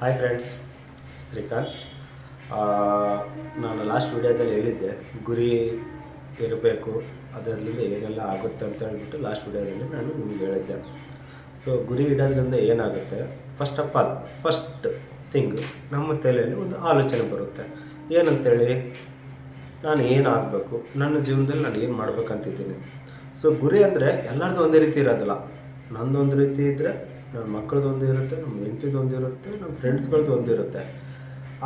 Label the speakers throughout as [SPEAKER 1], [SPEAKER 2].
[SPEAKER 1] Hi friends Srikanth. ನಾನು last ವಿಡಿಯೋದಲ್ಲಿ ಹೇಳಿದ್ದೆ, ಗುರಿ ಇರಬೇಕು, ಅದರಿಂದ ಏನೆಲ್ಲ ಆಗುತ್ತೆ ಅಂತ ಹೇಳ್ಬಿಟ್ಟು ಲಾಸ್ಟ್ ವಿಡಿಯೋದಲ್ಲಿ ನಾನು ನಿಮ್ಗೆ ಹೇಳಿದ್ದೆ. ಸೊ ಗುರಿ ಇಡೋದ್ರಿಂದ ಏನಾಗುತ್ತೆ? First of all first thing ನಮ್ಮ ತಲೆಯಲ್ಲಿ ಒಂದು ಆಲೋಚನೆ ಬರುತ್ತೆ. ಏನಂತೇಳಿ? ನಾನು ಏನು ಆಗಬೇಕು? ನನ್ನ ಜೀವನದಲ್ಲಿ ನಾನು ಏನು ಮಾಡ್ಬೇಕಂತಿದ್ದೀನಿ? ಸೊ ಗುರಿ ಅಂದರೆ ಎಲ್ಲರದ್ದು ಒಂದೇ ರೀತಿ ಇರೋದಿಲ್ಲ. ನಂದೊಂದು ರೀತಿ ಇದ್ದರೆ ನನ್ನ ಮಕ್ಕಳದ್ದು ಒಂದು ಇರುತ್ತೆ ನಮ್ಮ ಹೆಂಡತಿದ್ದು ಇರುತ್ತೆ ನಮ್ಮ ಫ್ರೆಂಡ್ಸ್ಗಳದ್ದು ಒಂದು ಇರುತ್ತೆ.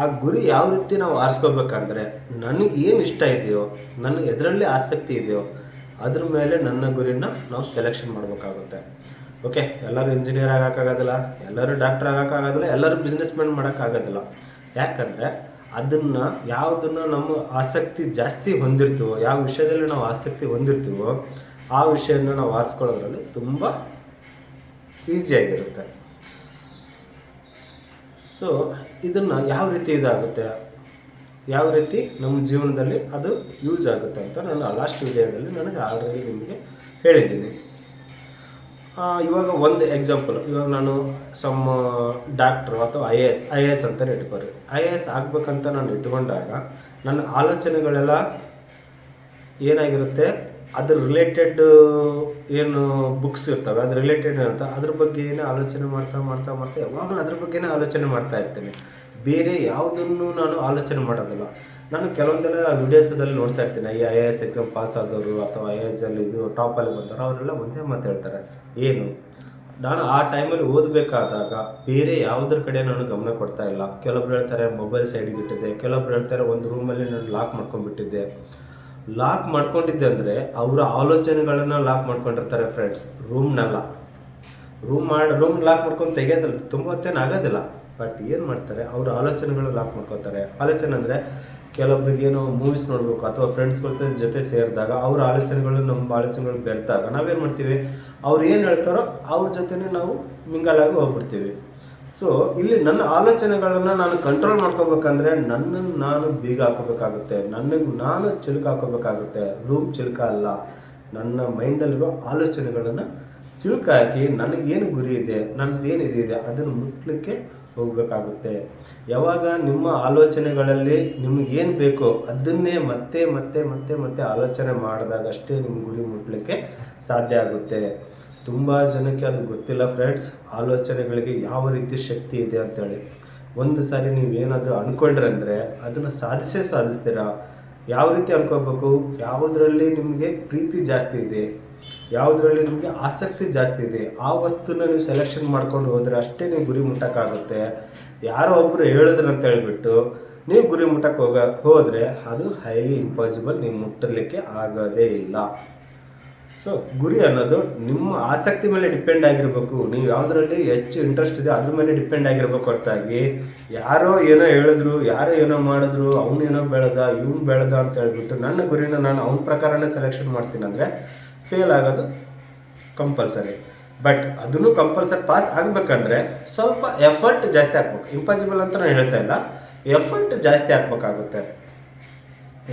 [SPEAKER 1] ಆ ಗುರಿ ಯಾವ ರೀತಿ ನಾವು ಆರಿಸ್ಕೋಬೇಕಂದ್ರೆ ನನಗೆ ಏನು ಇಷ್ಟ ಇದೆಯೋ, ನನಗೆ ಎದರಲ್ಲಿ ಆಸಕ್ತಿ ಇದೆಯೋ, ಅದ್ರ ಮೇಲೆ ನನ್ನ ಗುರಿನ ನಾವು ಸೆಲೆಕ್ಷನ್ ಮಾಡಬೇಕಾಗುತ್ತೆ. ಓಕೆ ಎಲ್ಲರೂ ಇಂಜಿನಿಯರ್ ಆಗೋಕ್ಕಾಗೋದಿಲ್ಲ ಎಲ್ಲರೂ ಡಾಕ್ಟರ್ ಆಗೋಕ್ಕಾಗೋದಿಲ್ಲ ಎಲ್ಲರೂ ಬಿಸ್ನೆಸ್ ಮ್ಯಾನ್ ಮಾಡೋಕ್ಕಾಗೋದಿಲ್ಲ ಯಾಕಂದರೆ ಅದನ್ನು ಯಾವುದನ್ನು ನಮ್ಮ ಆಸಕ್ತಿ ಜಾಸ್ತಿ ಹೊಂದಿರ್ತೀವೋ, ಯಾವ ವಿಷಯದಲ್ಲಿ ನಾವು ಆಸಕ್ತಿ ಹೊಂದಿರ್ತೀವೋ, ಆ ವಿಷಯನ ನಾವು ಆರಿಸ್ಕೊಳ್ಳೋದ್ರಲ್ಲಿ ತುಂಬ ಈಸಿಯಾಗಿರುತ್ತೆ ಸೊ ಇದನ್ನು ಯಾವ ರೀತಿ ಇದಾಗುತ್ತೆ? ಯಾವ ರೀತಿ ನಮ್ಮ ಜೀವನದಲ್ಲಿ ಅದು ಯೂಸ್ ಆಗುತ್ತೆ ಅಂತ ನಾನು ಲಾಸ್ಟ್ ವಿಡಿಯೋದಲ್ಲಿ ನನಗೆ ಆಲ್ರೆಡಿ ನಿಮಗೆ ಹೇಳಿದ್ದೀನಿ. ಇವಾಗ ಒಂದು ಎಕ್ಸಾಂಪಲ್ ಇವಾಗ ನಾನು ಸಮ್ ಡಾಕ್ಟ್ರು ಅಥವಾ I A S I A S ಅಂತಲೇ ಇಟ್ಕೋರಿ ಐ ಎ ಎಸ್ ಆಗಬೇಕಂತ ನಾನು ಇಟ್ಕೊಂಡಾಗ ನನ್ನ ಆಲೋಚನೆಗಳೆಲ್ಲ ಏನಾಗಿರುತ್ತೆ? ಅದ್ರ ರಿಲೇಟೆಡ್ ಏನು ಬುಕ್ಸ್ ಇರ್ತವೆ ಅದ್ರ ರಿಲೇಟೆಡ್ ಅಂತ ಅದ್ರ ಬಗ್ಗೆ ಏನೇ ಆಲೋಚನೆ ಮಾಡ್ತಾ ಮಾಡ್ತಾ ಮಾಡ್ತಾ, ಯಾವಾಗಲೂ ಅದ್ರ ಬಗ್ಗೆನೇ ಆಲೋಚನೆ ಮಾಡ್ತಾ ಇರ್ತೇನೆ. ಬೇರೆ ಯಾವುದನ್ನು ನಾನು ಆಲೋಚನೆ ಮಾಡೋದಿಲ್ಲ. ನಾನು ಕೆಲವೊಂದೆಲ್ಲ ವಿಡಿಯೋಸದಲ್ಲಿ ನೋಡ್ತಾ ಇರ್ತೀನಿ. ಈ I A S exam pass ಆದವರು ಅಥವಾ ಐ ಎ ಎಸ್ ಅಲ್ಲಿ ಇದು ಟಾಪಲ್ಲಿ ಬಂದವರು, ಅವರೆಲ್ಲ ಒಂದೇ ಮಾತು ಹೇಳ್ತಾರೆ. ಏನು? ನಾನು ಆ ಟೈಮಲ್ಲಿ ಓದಬೇಕಾದಾಗ ಬೇರೆ ಯಾವುದ್ರ ಕಡೆ ನಾನು ಗಮನ ಕೊಡ್ತಾ ಇಲ್ಲ. ಕೆಲವೊಬ್ರು ಹೇಳ್ತಾರೆ ಮೊಬೈಲ್ ಸೈಡಿಗೆ ಇಟ್ಟಿದ್ದೆ ಕೆಲವೊಬ್ರು ಹೇಳ್ತಾರೆ, ಒಂದು ರೂಮಲ್ಲಿ ನಾನು ಲಾಕ್ ಮಾಡ್ಕೊಂಡ್ಬಿಟ್ಟಿದ್ದೆ. ಲಾಕ್ ಮಾಡ್ಕೊಂಡಿದ್ದೆ ಅಂದರೆ ಅವರ ಆಲೋಚನೆಗಳನ್ನು ಲಾಕ್ ಮಾಡ್ಕೊಂಡಿರ್ತಾರೆ ಫ್ರೆಂಡ್ಸ್ ರೂಮ್ನೆಲ್ಲ ರೂಮ್ ಮಾಡಿ ರೂಮ್ ಲಾಕ್ ಮಾಡ್ಕೊಂಡು ತೆಗೆಯೋದಿಲ್ಲ ತುಂಬ ಹೊತ್ತೇನು ಆಗೋದಿಲ್ಲ. ಬಟ್ ಏನು ಮಾಡ್ತಾರೆ? ಅವ್ರ ಆಲೋಚನೆಗಳು ಲಾಕ್ ಮಾಡ್ಕೋತಾರೆ. ಆಲೋಚನೆ ಅಂದರೆ ಕೆಲವೊಬ್ರಿಗೆ ಏನೋ ಮೂವೀಸ್ ನೋಡಬೇಕು ಅಥವಾ ಫ್ರೆಂಡ್ಸ್ಗಳ ಜೊತೆ ಸೇರಿದಾಗ ಅವ್ರ ಆಲೋಚನೆಗಳು ನಮ್ಮ ಆಲೋಚನೆಗಳು ಬೆರೆತಾಗ ನಾವೇನು ಮಾಡ್ತೀವಿ? ಅವ್ರು ಏನು ಹೇಳ್ತಾರೋ ಅವ್ರ ಜೊತೆನೇ ನಾವು ಮಿಂಗಲಾಗಿ ಹೋಗ್ಬಿಡ್ತೀವಿ. ಸೊ ಇಲ್ಲಿ ನನ್ನ ಆಲೋಚನೆಗಳನ್ನು ನಾನು ಕಂಟ್ರೋಲ್ ಮಾಡ್ಕೋಬೇಕಂದ್ರೆ ನನ್ನನ್ನು ನಾನು ಬೀಗ ಹಾಕೋಬೇಕಾಗುತ್ತೆ ನನಗೆ ನಾನು ಚಿಲುಕ ಹಾಕೋಬೇಕಾಗುತ್ತೆ ರೂಮ್ ಚಿಲುಕ ಅಲ್ಲ. ನನ್ನ ಮೈಂಡಲ್ಲಿರೋ ಆಲೋಚನೆಗಳನ್ನು ಚಿಲುಕ ಹಾಕಿ ನನಗೇನು ಗುರಿ ಇದೆ ನನ್ನದೇನು ಇದೆ ಅದನ್ನು ಮುಟ್ಲಿಕ್ಕೆ ಹೋಗಬೇಕಾಗುತ್ತೆ. ಯಾವಾಗ ನಿಮ್ಮ ಆಲೋಚನೆಗಳಲ್ಲಿ ನಿಮ್ಗೆ ಏನು ಬೇಕೋ ಅದನ್ನೇ ಮತ್ತೆ ಮತ್ತೆ ಮತ್ತೆ ಮತ್ತೆ ಆಲೋಚನೆ ಮಾಡಿದಾಗಷ್ಟೇ ನಿಮ್ಮ ಗುರಿ ಮುಟ್ಲಿಕ್ಕೆ ಸಾಧ್ಯ ಆಗುತ್ತೆ. ತುಂಬ ಜನಕ್ಕೆ ಅದು ಗೊತ್ತಿಲ್ಲ ಫ್ರೆಂಡ್ಸ್ ಆಲೋಚನೆಗಳಿಗೆ ಯಾವ ರೀತಿ ಶಕ್ತಿ ಇದೆ ಅಂತೇಳಿ. ಒಂದು ಸಾರಿ ನೀವು ಏನಾದರೂ ಅಂದ್ಕೊಂಡ್ರೆ ಅಂದರೆ ಅದನ್ನು ಸಾಧಿಸೇ ಸಾಧಿಸ್ತೀರಾ? ಯಾವ ರೀತಿ ಅನ್ಕೋಬೇಕು ಯಾವುದರಲ್ಲಿ ನಿಮಗೆ ಪ್ರೀತಿ ಜಾಸ್ತಿ ಇದೆ? ಯಾವುದರಲ್ಲಿ ನಿಮಗೆ ಆಸಕ್ತಿ ಜಾಸ್ತಿ ಇದೆ? ಆ ವಸ್ತುನ ನೀವು ಸೆಲೆಕ್ಷನ್ ಮಾಡ್ಕೊಂಡು ಹೋದರೆ ಅಷ್ಟೇ ನೀವು ಗುರಿ ಮುಟ್ಟಕ್ಕಾಗುತ್ತೆ. ಯಾರೋ ಒಬ್ಬರು ಹೇಳಿದ್ರು ಅಂತ ಹೇಳಿಬಿಟ್ಟು ನೀವು ಗುರಿ ಮುಟ್ಟಕ್ಕೆ ಹೋಗ, ಹೋದರೆ ಅದು ಹೈಲಿ ಇಂಪಾಸಿಬಲ್ ನೀವು ಮುಟ್ಟಲಿಕ್ಕೆ ಆಗೋದೇ ಇಲ್ಲ. ಸೊ ಗುರಿ ಅನ್ನೋದು ನಿಮ್ಮ ಆಸಕ್ತಿ ಮೇಲೆ ಡಿಪೆಂಡ್ ಆಗಿರಬೇಕು. ನೀವು ಯಾವುದರಲ್ಲಿ ಹೆಚ್ಚು ಇಂಟ್ರೆಸ್ಟ್ ಇದೆ, ಅದ್ರ ಮೇಲೆ ಡಿಪೆಂಡ್ ಆಗಿರಬೇಕು ಹೊರತಾಗಿ. ಯಾರೋ ಏನೋ ಹೇಳಿದ್ರು, ಯಾರೋ ಏನೋ ಮಾಡಿದ್ರು, ಅವನು ಏನೋ ಬೆಳೆದ, ಇವ್ನು ಬೆಳೆದ ಅಂತ ಹೇಳ್ಬಿಟ್ಟು ನನ್ನ ಗುರಿನ ನಾನು ಅವನ ಪ್ರಕಾರನೇ ಸೆಲೆಕ್ಷನ್ ಮಾಡ್ತೀನಿ ಅಂದರೆ ಫೇಲ್ ಆಗೋದು ಕಂಪಲ್ಸರಿ ಬಟ್ ಅದನ್ನು ಕಂಪಲ್ಸರಿ ಪಾಸ್ ಆಗಬೇಕಂದ್ರೆ ಸ್ವಲ್ಪ ಎಫರ್ಟ್ ಜಾಸ್ತಿ ಹಾಕ್ಬೇಕು ಇಂಪಾಸಿಬಲ್ ಅಂತ ನಾನು ಹೇಳ್ತಾ ಇಲ್ಲ. ಎಫರ್ಟ್ ಜಾಸ್ತಿ ಹಾಕ್ಬೇಕಾಗುತ್ತೆ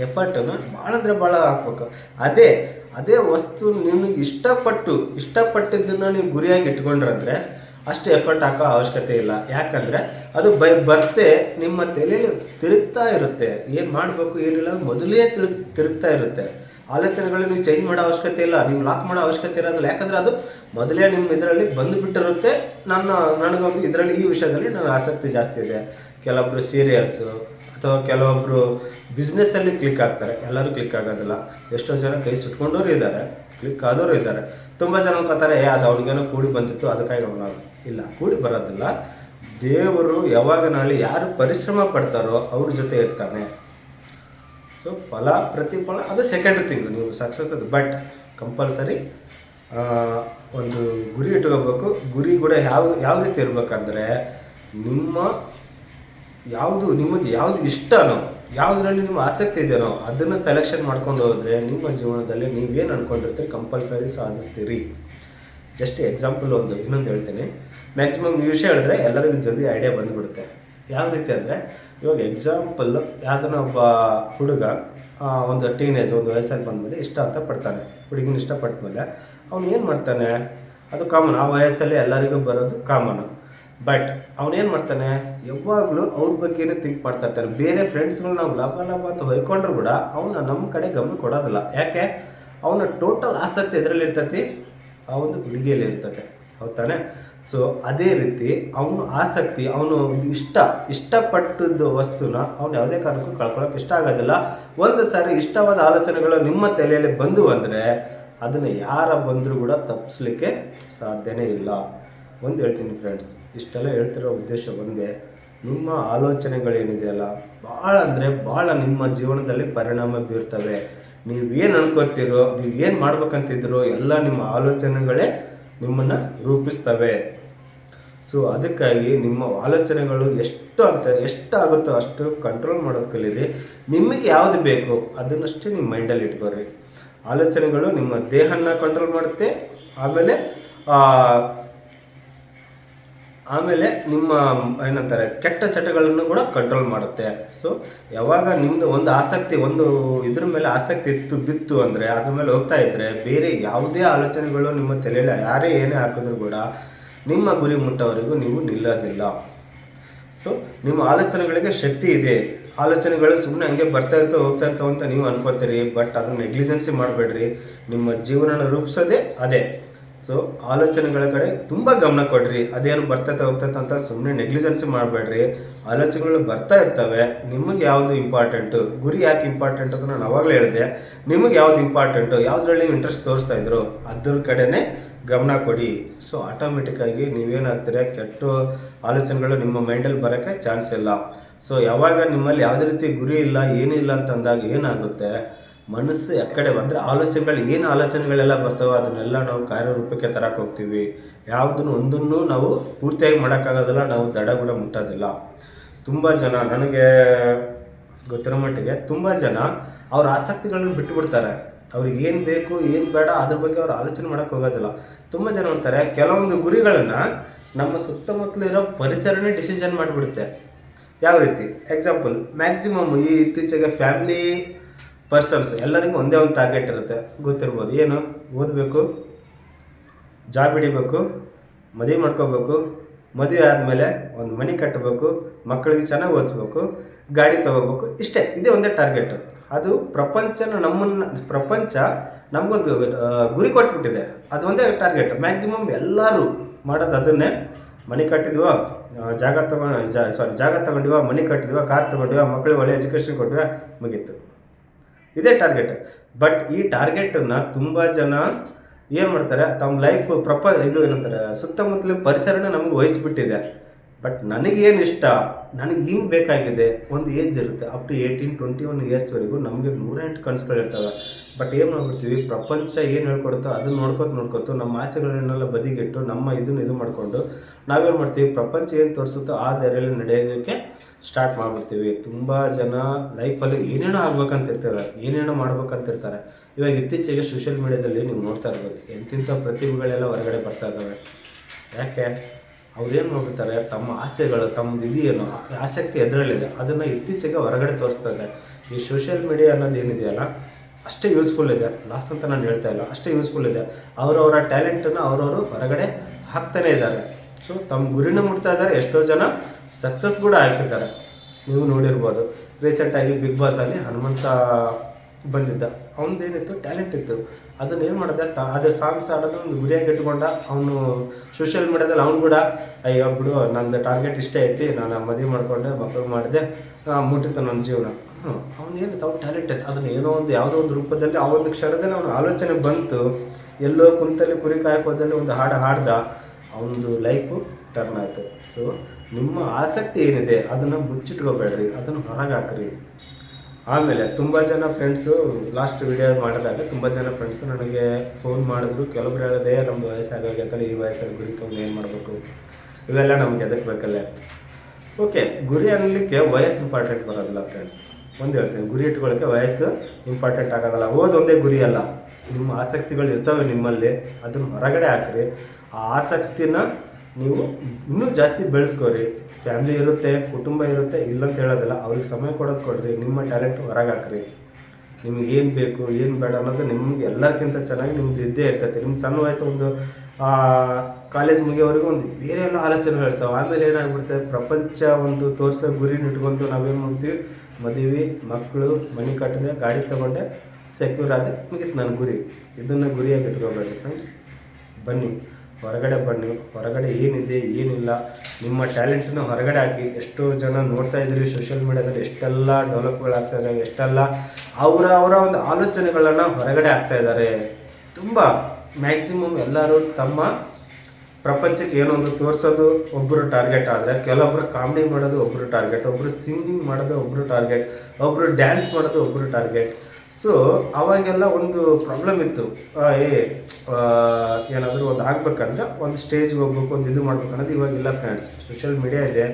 [SPEAKER 1] ಎಫರ್ಟನ್ನು ಭಾಳ ಅಂದರೆ ಭಾಳ ಹಾಕ್ಬೇಕು ಅದೇ ಅದೇ ವಸ್ತು ನಿಮಗೆ ಇಷ್ಟಪಟ್ಟು, ಇಷ್ಟಪಟ್ಟಿದ್ದನ್ನು ನೀವು ಗುರಿಯಾಗಿ ಇಟ್ಕೊಂಡ್ರಂದ್ರೆ ಅಷ್ಟು ಎಫರ್ಟ್ ಹಾಕೋ ಅವಶ್ಯಕತೆ ಇಲ್ಲ. ಯಾಕಂದರೆ ಅದು ಬೈ, ಬರ್ತೆ, ನಿಮ್ಮ ತಲೆಯಲ್ಲಿ ತಿರುಗ್ತಾ ಇರುತ್ತೆ. ಏನು ಮಾಡಬೇಕು, ಏನಿಲ್ಲ, ಮೊದಲೇ ತಿರುಗ್ ತಿರುಗ್ತಾ ಇರುತ್ತೆ. ಆಲೋಚನೆಗಳು ನೀವು ಚೇಂಜ್ ಮಾಡೋ ಅವಶ್ಯಕತೆ ಇಲ್ಲ. ನೀವು ಲಾಕ್ ಮಾಡೋ ಅವಶ್ಯಕತೆ ಇರೋದಿಲ್ಲ. ಯಾಕಂದರೆ ಅದು ಮೊದಲೇ ನಿಮ್ಮ ಇದರಲ್ಲಿ ಬಂದುಬಿಟ್ಟಿರುತ್ತೆ. ನನ್ನ, ನನಗೊಂದು ಇದರಲ್ಲಿ ಈ ವಿಷಯದಲ್ಲಿ ನನ್ನ ಆಸಕ್ತಿ ಜಾಸ್ತಿ ಇದೆ. ಕೆಲವೊಬ್ಬರು ಸೀರಿಯಲ್ಸು ಅಥವಾ ಕೆಲವೊಬ್ಬರು ಬಿಸ್ನೆಸ್ಸಲ್ಲಿ ಕ್ಲಿಕ್ ಆಗ್ತಾರೆ. ಎಲ್ಲರೂ ಕ್ಲಿಕ್ ಆಗೋದಿಲ್ಲ. ಎಷ್ಟೋ ಜನ ಕೈ ಸುಟ್ಕೊಂಡವರು ಇದ್ದಾರೆ. ಕ್ಲಿಕ್ ಆದವರು ಇದ್ದಾರೆ. ತುಂಬ ಜನ ಅನ್ಕೋತಾರೆ, ಏ, ಅದು ಅವ್ನಿಗೇನೋ ಕೂಡಿ ಬಂದಿತ್ತು, ಅದಕ್ಕಾಗಿ ಅವನ ಇಲ್ಲ, ಕೂಡಿ ಬರೋದಿಲ್ಲ. ದೇವರು ಯಾವಾಗ ನಾಳೆ ಯಾರು ಪರಿಶ್ರಮ ಪಡ್ತಾರೋ ಅವ್ರ ಜೊತೆ ಇರ್ತಾನೆ. ಸೊ ಫಲ, ಪ್ರತಿಫಲ, ಅದು ಸೆಕೆಂಡ್ರಿ ಥಿಂಗ್ ನೀವು ಸಕ್ಸಸ್ ಅದು. ಬಟ್ ಕಂಪಲ್ಸರಿ ಒಂದು ಗುರಿ ಇಟ್ಕೋಬೇಕು. ಗುರಿ ಕೂಡ ಯಾವ ಯಾವ ರೀತಿ ಇರಬೇಕಂದ್ರೆ, ನಿಮ್ಮ ಯಾವುದು ನಿಮಗೆ ಯಾವುದು ಇಷ್ಟನೋ, ಯಾವುದರಲ್ಲಿ ನಿಮ್ಮ ಆಸಕ್ತಿ ಇದೆಯೋ ಅದನ್ನು ಸೆಲೆಕ್ಷನ್ ಮಾಡ್ಕೊಂಡು ಹೋದರೆ ನಿಮ್ಮ ಜೀವನದಲ್ಲಿ ನೀವೇನು ಅನ್ಕೊಂಡಿರ್ತೀರಿ ಕಂಪಲ್ಸರಿ ಸಾಧಿಸ್ತೀರಿ ಜಸ್ಟ್ ಎಕ್ಸಾಂಪಲ್ ಒಂದು, ಇನ್ನೊಂದು ಹೇಳ್ತೀನಿ. ಮ್ಯಾಕ್ಸಿಮಮ್ ಈ ವಿಷಯ ಹೇಳಿದ್ರೆ ಎಲ್ಲರಿಗೂ ಜಲ್ದಿ ಐಡಿಯಾ ಬಂದುಬಿಡುತ್ತೆ. ಯಾವ ರೀತಿ ಅಂದರೆ, ಇವಾಗ ಎಕ್ಸಾಂಪಲ್ ಯಾವುದನ್ನ ಒಬ್ಬ ಹುಡುಗ ಒಂದು ಟೀನೇಜ್ ಒಂದು ವಯಸ್ಸಲ್ಲಿ ಬಂದಮೇಲೆ ಇಷ್ಟ ಅಂತ ಪಡ್ತಾನೆ. ಹುಡುಗಿನ ಇಷ್ಟಪಟ್ಟ ಮೇಲೆ ಅವನು ಏನು ಮಾಡ್ತಾನೆ? ಅದು ಕಾಮನ್ ಆ ವಯಸ್ಸಲ್ಲಿ ಎಲ್ಲರಿಗೂ ಬರೋದು ಕಾಮನ್ ಬಟ್ ಅವನೇನು ಮಾಡ್ತಾನೆ? ಯಾವಾಗಲೂ ಅವ್ರ ಬಗ್ಗೆನೇ ಥಿಂಕ್ ಮಾಡ್ತಾ ಇರ್ತಾನೆ. ಬೇರೆ ಫ್ರೆಂಡ್ಸ್ಗಳು ನಾವು ಲಾಭ ಲಾಭ ಅಂತ ಹೊಯ್ಕೊಂಡ್ರು ಕೂಡ ಅವನ ನಮ್ಮ ಕಡೆ ಗಮನ ಕೊಡೋದಿಲ್ಲ. ಯಾಕೆ? ಅವನ ಟೋಟಲ್ ಆಸಕ್ತಿ ಎದರಲ್ಲಿ ಇರ್ತೈತಿ? ಆ ಒಂದು ಹುಡುಗಿಯಲ್ಲಿ ಇರ್ತದೆ ಹೌದಾನೆ ಸೊ ಅದೇ ರೀತಿ ಅವನು ಆಸಕ್ತಿ, ಅವನು ಇಷ್ಟ, ಇಷ್ಟಪಟ್ಟದ್ದು ವಸ್ತುನ ಅವ್ನು ಯಾವುದೇ ಕಾರಣಕ್ಕೂ ಕಳ್ಕೊಳ್ಳೋಕೆ ಇಷ್ಟ ಆಗೋದಿಲ್ಲ. ಒಂದು ಸಾರಿ ಇಷ್ಟವಾದ ಆಲೋಚನೆಗಳು ನಿಮ್ಮ ತಲೆಯಲ್ಲಿ ಬಂದು ಅಂದರೆ ಅದನ್ನು ಯಾರ ಬಂದರೂ ಕೂಡ ತಪ್ಪಿಸ್ಲಿಕ್ಕೆ ಸಾಧ್ಯನೇ ಇಲ್ಲ. ಒಂದು ಹೇಳ್ತೀನಿ ಫ್ರೆಂಡ್ಸ್ ಇಷ್ಟೆಲ್ಲ ಹೇಳ್ತಿರೋ ಉದ್ದೇಶ ಒಂದೇ, ನಿಮ್ಮ ಆಲೋಚನೆಗಳೇನಿದೆಯಲ್ಲ, ಭಾಳ ಅಂದರೆ ಭಾಳ ನಿಮ್ಮ ಜೀವನದಲ್ಲಿ ಪರಿಣಾಮ ಬೀರ್ತವೆ. ನೀವು ಏನು ಅನ್ಕೋತೀರೋ, ನೀವು ಏನು ಎಲ್ಲ ನಿಮ್ಮ ಆಲೋಚನೆಗಳೇ ನಿಮ್ಮನ್ನು ರೂಪಿಸ್ತವೆ. ಸೊ ಅದಕ್ಕಾಗಿ ನಿಮ್ಮ ಆಲೋಚನೆಗಳು ಎಷ್ಟು ಅಂತ ಎಷ್ಟು ಆಗುತ್ತೋ ಅಷ್ಟು ಕಂಟ್ರೋಲ್ ಮಾಡೋದು ಕಲೀರಿ. ನಿಮಗೆ ಯಾವುದು ಬೇಕು, ಅದನ್ನಷ್ಟೇ ನಿಮ್ಮ ಮೈಂಡಲ್ಲಿ ಇಟ್ಕೋರಿ. ಆಲೋಚನೆಗಳು ನಿಮ್ಮ ದೇಹನ ಕಂಟ್ರೋಲ್ ಮಾಡುತ್ತೆ, ಆಮೇಲೆ ಆಮೇಲೆ ನಿಮ್ಮ, ಏನಂತಾರೆ, ಕೆಟ್ಟ ಚಟಗಳನ್ನು ಕೂಡ ಕಂಟ್ರೋಲ್ ಮಾಡುತ್ತೆ. ಸೊ ಯಾವಾಗ ನಿಮ್ಮದು ಒಂದು ಆಸಕ್ತಿ, ಒಂದು ಇದ್ರ ಮೇಲೆ ಆಸಕ್ತಿ ಇತ್ತು, ಬಿತ್ತು ಅಂದರೆ, ಅದ್ರ ಮೇಲೆ ಹೋಗ್ತಾ ಇದ್ದರೆ ಬೇರೆ ಯಾವುದೇ ಆಲೋಚನೆಗಳು ನಿಮ್ಮ ತಲೆಯಲ್ಲಿ ಯಾರೇ ಏನೇ ಹಾಕಿದ್ರು ಕೂಡ, ನಿಮ್ಮ ಗುರಿ ಮುಟ್ಟೋವರೆಗೂ ನೀವು ನಿಲ್ಲೋದಿಲ್ಲ. ಸೊ ನಿಮ್ಮ ಆಲೋಚನೆಗಳಿಗೆ ಶಕ್ತಿ ಇದೆ. ಆಲೋಚನೆಗಳು ಸುಮ್ಮನೆ ಹಂಗೆ ಬರ್ತಾ ಇರ್ತಾವೆ ಹೋಗ್ತಾ ಇರ್ತಾವೆ ಅಂತ ನೀವು ಅನ್ಕೋತೀರಿ ಬಟ್ ಅದನ್ನ ನೆಗ್ಲಿಜೆನ್ಸಿ ಮಾಡಬೇಡ್ರಿ. ನಿಮ್ಮ ಜೀವನನ ರೂಪಿಸೋದೇ ಅದೇ. ಸೊ ಆಲೋಚನೆಗಳ ಕಡೆ ತುಂಬ ಗಮನ ಕೊಡ್ರಿ. ಅದೇನು ಬರ್ತೈತೆ ಹೋಗ್ತೈತೆ ಅಂತ ಸುಮ್ಮನೆ ನೆಗ್ಲಿಜೆನ್ಸಿ ಮಾಡಬೇಡ್ರಿ. ಆಲೋಚನೆಗಳು ಬರ್ತಾ ಇರ್ತವೆ. ನಿಮಗೆ ಯಾವುದು ಇಂಪಾರ್ಟೆಂಟು ಗುರಿ ಯಾಕೆ ಇಂಪಾರ್ಟೆಂಟ್ ಅಂತ ನಾನು ಅವಾಗಲೇ ಹೇಳಿದೆ. ನಿಮಗೆ ಯಾವ್ದು ಇಂಪಾರ್ಟೆಂಟು ಯಾವುದ್ರಲ್ಲಿ ಇಂಟ್ರೆಸ್ಟ್ ತೋರಿಸ್ತಾ ಇದ್ರು? ಅದ್ರ ಕಡೆನೇ ಗಮನ ಕೊಡಿ. ಸೊ ಆಟೋಮೆಟಿಕ್ಕಾಗಿ ನೀವೇನಾಗ್ತೀರ? ಕೆಟ್ಟ ಆಲೋಚನೆಗಳು ನಿಮ್ಮ ಮೈಂಡಲ್ಲಿ ಬರೋಕ್ಕೆ ಚಾನ್ಸ್ ಇಲ್ಲ. ಸೊ ಯಾವಾಗ ನಿಮ್ಮಲ್ಲಿ ಯಾವುದೇ ರೀತಿ ಗುರಿ ಇಲ್ಲ, ಏನಿಲ್ಲ ಅಂತಂದಾಗ ಏನಾಗುತ್ತೆ? ಮನಸ್ಸು ಎಕ್ಕಡೆ ಬಂದರೆ ಆಲೋಚನೆಗಳು, ಏನು ಆಲೋಚನೆಗಳೆಲ್ಲ ಬರ್ತವೆ ಅದನ್ನೆಲ್ಲ ನಾವು ಕಾರ್ಯರೂಪಕ್ಕೆ ತರಕ್ಕೆ ಹೋಗ್ತೀವಿ. ಯಾವುದನ್ನು ಒಂದನ್ನು ನಾವು ಪೂರ್ತಿಯಾಗಿ ಮಾಡೋಕ್ಕಾಗೋದಿಲ್ಲ, ನಾವು ದಡ ಕೂಡ ಮುಟ್ಟೋದಿಲ್ಲ. ತುಂಬ ಜನ ನನಗೆ, ಗೊತ್ತಿರೋ ಮಟ್ಟಿಗೆ ತುಂಬ ಜನ ಅವ್ರ ಆಸಕ್ತಿಗಳನ್ನು ಬಿಟ್ಟು ಬಿಡ್ತಾರೆ ಅವ್ರಿಗೆ ಏನು ಬೇಕು, ಏನು ಬೇಡ, ಅದ್ರ ಬಗ್ಗೆ ಅವ್ರು ಆಲೋಚನೆ ಮಾಡೋಕ್ಕೆ ಹೋಗೋದಿಲ್ಲ. ತುಂಬ ಜನ ಅಂತಾರೆ ಕೆಲವೊಂದು ಗುರಿಗಳನ್ನು ನಮ್ಮ ಸುತ್ತಮುತ್ತಲಿರೋ ಪರಿಸರನೇ ಡಿಸಿಷನ್ ಮಾಡಿಬಿಡುತ್ತೆ. ಯಾವ ರೀತಿ? ಎಕ್ಸಾಂಪಲ್ ಮ್ಯಾಕ್ಸಿಮಮ್ ಈ ಇತ್ತೀಚೆಗೆ ಫ್ಯಾಮಿಲಿ ಪರ್ಸನ್ಸ್ ಎಲ್ಲರಿಗೂ ಒಂದೇ ಒಂದು ಟಾರ್ಗೆಟ್ ಇರುತ್ತೆ. ಗೊತ್ತಿರ್ಬೋದು. ಏನು? ಓದಬೇಕು ಜಾಬ್ ಹಿಡಿಬೇಕು, ಮದುವೆ ಮಾಡ್ಕೋಬೇಕು, ಮದುವೆ ಆದಮೇಲೆ ಒಂದು ಮನೆ ಕಟ್ಟಬೇಕು, ಮಕ್ಕಳಿಗೆ ಚೆನ್ನಾಗಿ ಓದಿಸ್ಬೇಕು, ಗಾಡಿ ತೊಗೋಬೇಕು, ಇಷ್ಟೇ. ಇದೇ ಒಂದೇ ಟಾರ್ಗೆಟ್ ಅದು ಪ್ರಪಂಚನ ನಮ್ಮನ್ನು, ಪ್ರಪಂಚ ನಮಗೊಂದು ಗುರಿ ಕೊಟ್ಬಿಟ್ಟಿದೆ. ಅದು ಒಂದೇ ಟಾರ್ಗೆಟ್ ಮ್ಯಾಕ್ಸಿಮಮ್ ಎಲ್ಲರೂ ಮಾಡೋದು ಅದನ್ನೇ. ಮನೆ ಕಟ್ಟಿದ್ವ ಜಾಗ ತಗೊಂಡು ಜಾ ಸಾರಿ ಜಾಗ ತಗೊಂಡಿವ, ಮನೆ ಕಟ್ಟಿದ್ವ ಕಾರ್ ತಗೊಂಡಿವ, ಮಕ್ಕಳಿಗೆ ಒಳ್ಳೆ ಎಜುಕೇಷನ್ ಕೊಟ್ಟಿವ, ಮುಗೀತು. ಇದೇ ಟಾರ್ಗೆಟ್ ಬಟ್ ಈ ಟಾರ್ಗೆಟನ್ನು ತುಂಬ ಜನ ಏನು ಮಾಡ್ತಾರೆ ತಮ್ಮ ಲೈಫ್ ಪ್ರಪ ಇದು ಏನಂತಾರೆ, ಸುತ್ತಮುತ್ತಲಿನ ಪರಿಸರನ ನಮಗೆ ವಹಿಸ್ಬಿಟ್ಟಿದೆ. ಬಟ್ ನನಗೇನು ಇಷ್ಟ, ನನಗೆ ಏನು ಬೇಕಾಗಿದೆ, ಒಂದು ಏಜ್ ಇರುತ್ತೆ up to eighteen twenty one ಇಯರ್ಸ್ವರೆಗೂ ನಮಗೆ ನೂರೆಂಟು ಕನಸುಗಳಿರ್ತವೆ ಬಟ್ ಏನು ಮಾಡ್ಬಿಡ್ತೀವಿ, ಪ್ರಪಂಚ ಏನು ಹೇಳ್ಕೊಡುತ್ತೋ ಅದನ್ನ ನೋಡ್ಕೊತ ನೋಡ್ಕೊತು ನಮ್ಮ ಆಸೆಗಳನ್ನೆಲ್ಲ ಬದಿಗಿಟ್ಟು ನಮ್ಮ ಇದನ್ನ ಇದು ಮಾಡಿಕೊಂಡು ನಾವೇನು ಮಾಡ್ತೀವಿ, ಪ್ರಪಂಚ ಏನು ತೋರಿಸುತ್ತೋ ಆ ದಾರಿಯಲ್ಲಿ ನಡೆಯೋದಕ್ಕೆ ಸ್ಟಾರ್ಟ್ ಮಾಡ್ಬಿಡ್ತೀವಿ. ತುಂಬ ಜನ ಲೈಫಲ್ಲಿ ಏನೇನೋ ಆಗ್ಬೇಕಂತಿರ್ತಾರೆ, ಏನೇನೋ ಮಾಡ್ಬೇಕಂತಿರ್ತಾರೆ. ಇವಾಗ ಇತ್ತೀಚೆಗೆ ಸೋಷಿಯಲ್ ಮೀಡಿಯಾದಲ್ಲಿ ನೀವು ನೋಡ್ತಾ ಇರ್ಬೋದು, ಎಂತಿಂಥ ಪ್ರತಿಭೆಗಳೆಲ್ಲ ಹೊರಗಡೆ ಬರ್ತಾ ಇದ್ದಾವೆ ಯಾಕೆ? ಅವ್ರೇನು ಮಾಡ್ಬಿಡ್ತಾರೆ ತಮ್ಮ ಆಸೆಗಳು ತಮ್ಮದು ಇದೆಯೇನೋ ಆಸಕ್ತಿ ಎದುರಲ್ಲಿದೆ. ಅದನ್ನು ಇತ್ತೀಚೆಗೆ ಹೊರಗಡೆ ತೋರಿಸ್ತಾ ಈ ಸೋಷಿಯಲ್ ಮೀಡಿಯಾ ಅನ್ನೋದು ಏನಿದೆಯಲ್ಲ, ಅಷ್ಟೇ ಯೂಸ್ಫುಲ್ ಇದೆ. ಲಾಸ್ ಅಂತ ನಾನು ಹೇಳ್ತಾ ಇಲ್ಲ. ಅಷ್ಟೇ ಯೂಸ್ಫುಲ್ ಇದೆ. ಅವರವರ ಟ್ಯಾಲೆಂಟನ್ನು ಅವರವರು ಹೊರಗಡೆ ಹಾಕ್ತಾನೇ ಇದ್ದಾರೆ. ಸೊ ತಮ್ಮ ಗುರಿನ ಮುಟ್ತಾ ಇದ್ದಾರೆ. ಎಷ್ಟೋ ಜನ ಸಕ್ಸಸ್ ಕೂಡ ಆಗ್ತಿದ್ದಾರೆ ನೀವು ನೋಡಿರ್ಬೋದು. ರೀಸೆಂಟಾಗಿ ಬಿಗ್ ಬಾಸಲ್ಲಿ ಹನುಮಂತ ಬಂದಿದ್ದ. ಅವನದೇನಿತ್ತು ಟ್ಯಾಲೆಂಟ್ ಇತ್ತು. ಅದನ್ನ ಏನು ಮಾಡಿದೆ ತ ಅದೇ ಸಾಂಗ್ಸ್ ಆಡೋದು ಒಂದು ಗುರಿಯಾಗಿ ಇಟ್ಕೊಂಡ ಅವನು ಸೋಷಿಯಲ್ ಮೀಡ್ಯಾದಲ್ಲಿ ಅವ್ನು ಕೂಡ, ಅಯ್ಯೋ ಬಿಡು, ನಂದು ಟಾರ್ಗೆಟ್ ಇಷ್ಟೇ ಐತಿ, ನಾನು ಮದುವೆ ಮಾಡಿಕೊಂಡೆ ಮಕ್ಕಳು ಮಾಡಿದೆ ಮುಟ್ಟಿತ್ತು ನನ್ನ ಜೀವನ. ಅವ್ನು ಏನು ಅವ್ನು ಟ್ಯಾಲೆಂಟ್ ಐತೆ ಅದನ್ನ ಏನೋ ಒಂದು ಯಾವುದೋ ಒಂದು ರೂಪದಲ್ಲಿ ಆ ಒಂದು ಕ್ಷಣದಲ್ಲಿ ಅವನ ಆಲೋಚನೆ ಬಂತು. ಎಲ್ಲೋ ಕುಂತಲ್ಲಿ ಕುರಿ ಕಾಯಕೋದಲ್ಲಿ ಒಂದು ಹಾಡು ಹಾಡ್ದ, ಅವನದು ಲೈಫು ಟರ್ನ್ ಆಯಿತು. ಸೊ ನಿಮ್ಮ ಆಸಕ್ತಿ ಏನಿದೆ, ಅದನ್ನು ಮುಚ್ಚಿಟ್ಕೋಬೇಡ್ರಿ, ಅದನ್ನು ಹೊರಗೆ ಹಾಕ್ರಿ. ಆಮೇಲೆ ತುಂಬ ಜನ ಫ್ರೆಂಡ್ಸು ಲಾಸ್ಟ್ ವಿಡಿಯೋ ಮಾಡಿದಾಗ ತುಂಬ ಜನ ಫ್ರೆಂಡ್ಸು ನನಗೆ ಫೋನ್ ಮಾಡಿದ್ರು. ಕೆಲವೊಬ್ರು ಹೇಳಿದೆ ನಮ್ಮದು ಅಂತ ಈ ವಯಸ್ಸಲ್ಲಿ ಗುರಿ ತೊಗೊಂಡು ಏನು ಮಾಡಬೇಕು? ಇವೆಲ್ಲ ನಮ್ಗೆ ಎದಕ್ಕೆ ಬೇಕಲ್ಲೇ? ಓಕೆ ಗುರಿ ಅನ್ನಲಿಕ್ಕೆ ವಯಸ್ಸು ಇಂಪಾರ್ಟೆಂಟ್ ಬರೋದಿಲ್ಲ ಫ್ರೆಂಡ್ಸ್ ಒಂದು ಹೇಳ್ತೀನಿ, ಗುರಿ ಇಟ್ಕೊಳ್ಳೋಕ್ಕೆ ವಯಸ್ಸು ಇಂಪಾರ್ಟೆಂಟ್ ಆಗೋದಲ್ಲ. ಓದೊಂದೇ ಗುರಿ ಅಲ್ಲ. ನಿಮ್ಮ ಆಸಕ್ತಿಗಳು ಇರ್ತವೆ ನಿಮ್ಮಲ್ಲಿ. ಅದನ್ನು ಹೊರಗಡೆ ಹಾಕ್ರಿ. ಆ ಆಸಕ್ತಿನ ನೀವು ಇನ್ನೂ ಜಾಸ್ತಿ ಬೆಳೆಸ್ಕೋರಿ. ಫ್ಯಾಮಿಲಿ ಇರುತ್ತೆ, ಕುಟುಂಬ ಇರುತ್ತೆ ಇಲ್ಲ ಅಂತ ಹೇಳೋದಿಲ್ಲ. ಅವ್ರಿಗೆ ಸಮಯ ಕೊಡೋದು ಕೊಡ್ರಿ, ನಿಮ್ಮ ಟ್ಯಾಲೆಂಟ್ ಹೊರಗೆ ಹಾಕ್ರಿ. ನಿಮ್ಗೆ ಏನು ಬೇಕು, ಏನು ಬೇಡ ಅನ್ನೋದು ನಿಮ್ಗೆ ಎಲ್ಲರಿಗಿಂತ ಚೆನ್ನಾಗಿ ನಿಮ್ದು ಇದ್ದೇ ಇರ್ತೈತೆ. ನಿಮ್ಮ ಸಣ್ಣ ವಯಸ್ಸು ಒಂದು ಕಾಲೇಜ್ ಮುಗಿಯೋವರೆಗೂ ಒಂದು ಬೇರೆ ಎಲ್ಲ ಆಲೋಚನೆಗಳು ಇರ್ತಾವೆ. ಆಮೇಲೆ ಏನಾಗ್ಬಿಡುತ್ತೆ? ಪ್ರಪಂಚ ಒಂದು ತೋರಿಸೋ ಗುರಿನ ಇಟ್ಕೊಂಡು ನಾವೇನು ಮಾಡ್ತೀವಿ? ಮದುವೆ, ಮಕ್ಕಳು, ಮನೆ ಕಟ್ಟದೆ, ಗಾಡಿ ತೊಗೊಂಡೆ ಸೆಕ್ಯೂರ್ ಆದರೆ ಮುಗಿತು ನನ್ನ ಗುರಿ. ಇದನ್ನು ಗುರಿಯಾಗಿ ಇಟ್ಕೊಬೇಡಿ ಫ್ರೆಂಡ್ಸ್ ಬನ್ನಿ. ಹೊರಗಡೆ ಬನ್ನಿ, ಹೊರಗಡೆ ಏನಿದೆ, ಏನಿಲ್ಲ. ನಿಮ್ಮ ಟ್ಯಾಲೆಂಟನ್ನು ಹೊರಗಡೆ ಹಾಕಿ. ಎಷ್ಟೋ ಜನ ನೋಡ್ತಾ ಇದ್ದೀರಿ ಸೋಷಿಯಲ್ ಮೀಡ್ಯಾದಲ್ಲಿ ಎಷ್ಟೆಲ್ಲ ಡೆವಲಪ್ಗಳಾಗ್ತಾ ಇದ್ದಾವೆ ಎಷ್ಟೆಲ್ಲ ಅವರ ಅವರ ಒಂದು ಆಲೋಚನೆಗಳನ್ನು ಹೊರಗಡೆ ಹಾಕ್ತಾ ಇದ್ದಾರೆ. ತುಂಬ ಮ್ಯಾಕ್ಸಿಮಮ್ ಎಲ್ಲರೂ ತಮ್ಮ ಪ್ರಪಂಚಕ್ಕೆ ಏನೊಂದು ತೋರಿಸೋದು ಒಬ್ಬರು ಟಾರ್ಗೆಟ್ ಆದರೆ ಕೆಲವೊಬ್ಬರು ಕಾಮಿಡಿ ಮಾಡೋದು ಒಬ್ಬರು ಟಾರ್ಗೆಟ್ ಒಬ್ಬರು ಸಿಂಗಿಂಗ್ ಮಾಡೋದು ಒಬ್ಬರು ಟಾರ್ಗೆಟ್ ಒಬ್ಬರು ಡ್ಯಾನ್ಸ್ ಮಾಡೋದು ಒಬ್ಬರು ಟಾರ್ಗೆಟ್ ಸೊ ಅವಾಗೆಲ್ಲ ಒಂದು ಪ್ರಾಬ್ಲಮ್ ಇತ್ತು. ಏ ಏನಾದರೂ ಒಂದು ಆಗಬೇಕಂದ್ರೆ ಒಂದು ಸ್ಟೇಜ್ಗೆ ಹೋಗ್ಬೇಕು, ಒಂದು ಇದು ಮಾಡ್ಬೇಕು ಅನ್ನೋದು ಇವಾಗೆಲ್ಲ ಫ್ರೆಂಡ್ಸ್ ಸೋಷಿಯಲ್ ಮೀಡಿಯಾ ಇದೆ.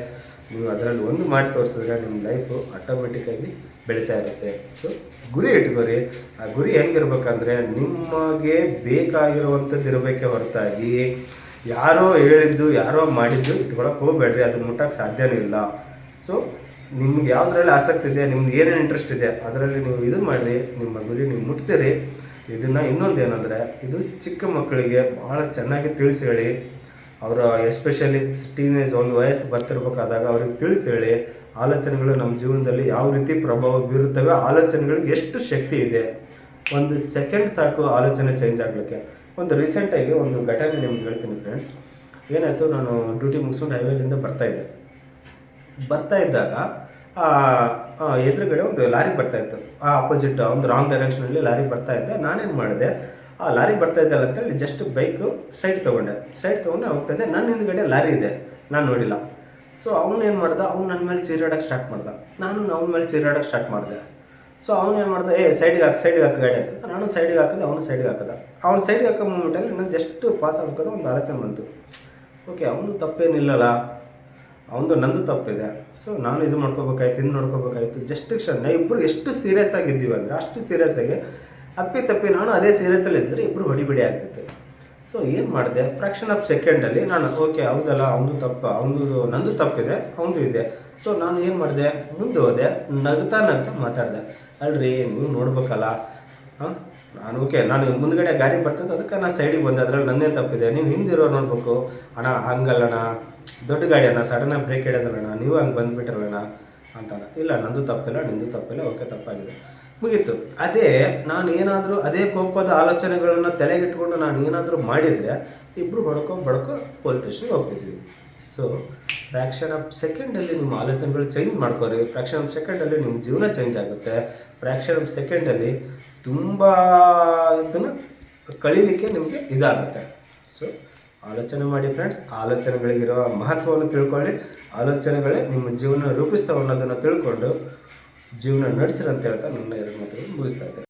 [SPEAKER 1] ನೀವು ಅದರಲ್ಲಿ ಒಂದು ಮಾಡಿ ತೋರಿಸಿದ್ರೆ ನಿಮ್ಮ ಲೈಫು ಆಟೋಮೆಟಿಕ್ಕಾಗಿ ಬೆಳೀತಾ ಇರುತ್ತೆ. ಸೊ ಗುರಿ ಇಟ್ಕೋರಿ. ಆ ಗುರಿ ಹೆಂಗಿರ್ಬೇಕಂದ್ರೆ ನಿಮಗೆ ಬೇಕಾಗಿರುವಂಥದ್ದು ಇರಬೇಕೇ ಹೊರತಾಗಿ ಯಾರೋ ಹೇಳಿದ್ದು, ಯಾರೋ ಮಾಡಿದ್ದು ಇಟ್ಕೊಳಕ್ಕೆ ಹೋಗ್ಬೇಡ್ರಿ. ಅದನ್ನು ಮುಟ್ಟಕ್ಕೆ ಸಾಧ್ಯವೂ ಇಲ್ಲ. ಸೊ ನಿಮ್ಗೆ ಯಾವುದ್ರಲ್ಲಿ ಆಸಕ್ತಿ ಇದೆ ನಿಮ್ಗೆ ಏನೇನು ಇಂಟ್ರೆಸ್ಟ್ ಇದೆ, ಅದರಲ್ಲಿ ನೀವು ಇದು ಮಾಡಿರಿ ನಿಮ್ಮ ಗುರಿ ನೀವು ಮುಟ್ತೀರಿ. ಇದನ್ನು ಇನ್ನೊಂದು ಏನಂದರೆ, ಇದು ಚಿಕ್ಕ ಮಕ್ಕಳಿಗೆ ಭಾಳ ಚೆನ್ನಾಗಿ ತಿಳಿಸಿ ಹೇಳಿ. ಅವರ ಎಸ್ಪೆಷಲಿ ಟೀನೇಜ್ ಒಂದು ವಯಸ್ಸು ಬರ್ತಿರ್ಬೇಕಾದಾಗ ಅವ್ರಿಗೆ ತಿಳಿಸಿ ಹೇಳಿ. ಆಲೋಚನೆಗಳು ನಮ್ಮ ಜೀವನದಲ್ಲಿ ಯಾವ ರೀತಿ ಪ್ರಭಾವ ಬೀರುತ್ತವೆ, ಆಲೋಚನೆಗಳಿಗೆ ಎಷ್ಟು ಶಕ್ತಿ ಇದೆ. ಒಂದು ಸೆಕೆಂಡ್ ಸಾಕು ಆಲೋಚನೆ ಚೇಂಜ್ ಆಗಲಿಕ್ಕೆ. ಒಂದು ರೀಸೆಂಟಾಗಿ ಒಂದು ಘಟನೆ ನಿಮ್ಗೆ ಹೇಳ್ತೀನಿ ಫ್ರೆಂಡ್ಸ್ ಏನಾಯಿತು, ನಾನು ಡ್ಯೂಟಿ ಮುಗಿಸ್ಕೊಂಡು ಹೈವೇಲಿಂದ ಬರ್ತಾ ಇದ್ದೆ. ಬರ್ತಾ ಇದ್ದಾಗ ಎದುರುಗಡೆ ಒಂದು ಲಾರಿ ಬರ್ತಾ ಇತ್ತು. ಆ ಅಪೋಸಿಟ್ ಒಂದು ರಾಂಗ್ ಡೈರೆಕ್ಷನಲ್ಲಿ ಲಾರಿ ಬರ್ತಾ ಇದ್ದೆ. ನಾನೇನು ಮಾಡಿದೆ, ಆ ಲಾರಿ ಬರ್ತಾ ಇದ್ದಲ್ಲ ಅಂತೇಳಿ ಜಸ್ಟ್ ಬೈಕು ಸೈಡ್ ತೊಗೊಂಡೆ. ಸೈಡ್ ತೊಗೊಂಡೆ, ಹೋಗ್ತಾ ಇದ್ದೆ. ನನ್ನ ಹಿಂದ್ಗಡೆ ಲಾರಿ ಇದೆ. ನಾನು ನೋಡಿಲ್ಲ. ಸೊ ಅವ್ನು ಏನು ಮಾಡ್ದ? ಅವ್ನು ನನ್ನ ಮೇಲೆ ಚೀರಾಡೋಕ್ಕೆ ಸ್ಟಾರ್ಟ್ ಮಾಡ್ದ. ನಾನು ಅವನ ಮೇಲೆ ಚೀರಾಡೋಕ್ಕೆ ಸ್ಟಾರ್ಟ್ ಮಾಡಿದೆ. ಸೊ ಅವನು ಏನು ಮಾಡ್ದೆ? ಏ ಸೈಡಿಗೆ ಹಾಕಿ ಸೈಡಿಗೆ ಹಾಕಿ ಗಾಡಿ ಅಂತ ನಾನು ಸೈಡಿಗೆ ಹಾಕಿದೆ ಅವನು ಸೈಡಿಗೆ ಹಾಕಿದ. ಅವ್ನು ಸೈಡಿಗೆ ಹಾಕೋ ಮೂಮೆಂಟಲ್ಲಿ ನಾನು ಜಸ್ಟ್ ಪಾಸ್ ಆಗ್ಬೇಕಾದ್ರೆ ಒಂದು ಆಲೋಚನೆ ಬಂತು. ಓಕೆ ಅವನು ತಪ್ಪೇನಿಲ್ಲಲ್ಲ. ಅವನದು ನಂದು ತಪ್ಪಿದೆ. ಸೊ ನಾನು ಇದು ಮಾಡ್ಕೋಬೇಕಾಯ್ತು ಇದು ನೋಡ್ಕೋಬೇಕಾಯ್ತು. ಜಸ್ಟ್ ಕ್ಷಣ ಇಬ್ಬರು ಎಷ್ಟು ಸೀರಿಯಸ್ ಆಗಿದ್ದೀವಿ ಅಂದರೆ, ಅಷ್ಟು ಸೀರಿಯಸ್ ಆಗಿ ಅಪ್ಪಿ ತಪ್ಪಿ ನಾನು ಅದೇ ಸೀರಿಯಸ್ಸಲ್ಲಿ ಇದ್ದರೆ ಇಬ್ಬರು ಹೊಡಿಬಿಡಿ ಆಗ್ತಿತ್ತು. ಸೊ ಏನು ಮಾಡಿದೆ? ಫ್ರ್ಯಾಕ್ಷನ್ ಆಫ್ ಸೆಕೆಂಡಲ್ಲಿ ನಾನು ಓಕೆ ಹೌದಲ್ಲ ಅವನು ತಪ್ಪು, ಅವನದು ನಂದು ತಪ್ಪಿದೆ, ಅವನದು ಇದೆ. ಸೊ ನಾನು ಏನು ಮಾಡಿದೆ? ಮುಂದೆ ಹೋದೆ, ನಗ್ತಾ ನಗ್ತಾ ಮಾತಾಡಿದೆ. ಅಲ್ರಿ, ನೀವು ನೋಡ್ಬೇಕಲ್ಲ. ಹಾಂ? ನಾನು ಓಕೆ ನಾನು ಮುಂದ್ಗಡೆ ಗಾಡಿ ಬರ್ತದೆ, ಅದಕ್ಕೆ ನಾನು ಸೈಡಿಗೆ ಬಂದೆ, ಅದ್ರಲ್ಲಿ ನಂದೇನು ತಪ್ಪಿದೆ. ನೀವು ಹಿಂದಿರೋ ನೋಡ್ಬೇಕು. ಅಣ್ಣ, ಹಂಗಲ್ಲಣ್ಣ. ದೊಡ್ಡ ಗಾಡಿ ಅಣ್ಣ ಸಡನ್ನಾಗಿ ಬ್ರೇಕ್ ಹಿಡಿಯೋದಲ್ಲಣ್ಣ ನೀವು ಹಂಗೆ ಬಂದುಬಿಟ್ರಲ್ಲಣ್ಣ ಅಂತಾನೆ. ಇಲ್ಲ, ನಂದು ತಪ್ಪಿಲ್ಲ ನಿಂದು ತಪ್ಪಿಲ್ಲ ಓಕೆ ತಪ್ಪಾಗಿದೆ. ಮುಗೀತು. ಅದೇ ನಾನು ಏನಾದರೂ ಅದೇ ಕೋಪದ ಆಲೋಚನೆಗಳನ್ನು ತಲೆಗಿಟ್ಕೊಂಡು ನಾನು ಏನಾದರೂ ಮಾಡಿದರೆ ಇಬ್ಬರು ಹೊಡ್ಕೊ, ಬಡ್ಕೊ ಪೊಲೀಸ್ ಸ್ಟೇಷನ್ಗೆ ಹೋಗ್ತಿದ್ವಿ. ಸೊ ಫ್ರ್ಯಾಕ್ಷನ್ ಆಫ್ ಸೆಕೆಂಡಲ್ಲಿ ನಿಮ್ಮ ಆಲೋಚನೆಗಳು ಚೇಂಜ್ ಮಾಡ್ಕೋರಿ. ಫ್ರ್ಯಾಕ್ಷನ್ ಆಫ್ ಸೆಕೆಂಡಲ್ಲಿ ನಿಮ್ಮ ಜೀವನ ಚೇಂಜ್ ಆಗುತ್ತೆ. ಫ್ರ್ಯಾಕ್ಷನ್ ಆಫ್ ಸೆಕೆಂಡಲ್ಲಿ ತುಂಬ ಇದನ್ನು ಕಳೀಲಿಕ್ಕೆ ನಿಮಗೆ ಇದಾಗುತ್ತೆ. ಸೊ ಆಲೋಚನೆ ಮಾಡಿ ಫ್ರೆಂಡ್ಸ್ ಆಲೋಚನೆಗಳಿಗಿರುವ ಮಹತ್ವವನ್ನು ತಿಳ್ಕೊಳ್ಳಿ. ಆಲೋಚನೆಗಳೇ ನಿಮ್ಮ ಜೀವನ ರೂಪಿಸ್ತಾವೆ ಅನ್ನೋದನ್ನು ತಿಳ್ಕೊಂಡು ಜೀವನ ನಡೆಸಿರಂತ ಹೇಳ್ತಾ ನನ್ನ ಎರಡು ಮಾತುಗಳು ಮುಗಿಸ್ತಾ ಇದ್ದೇನೆ.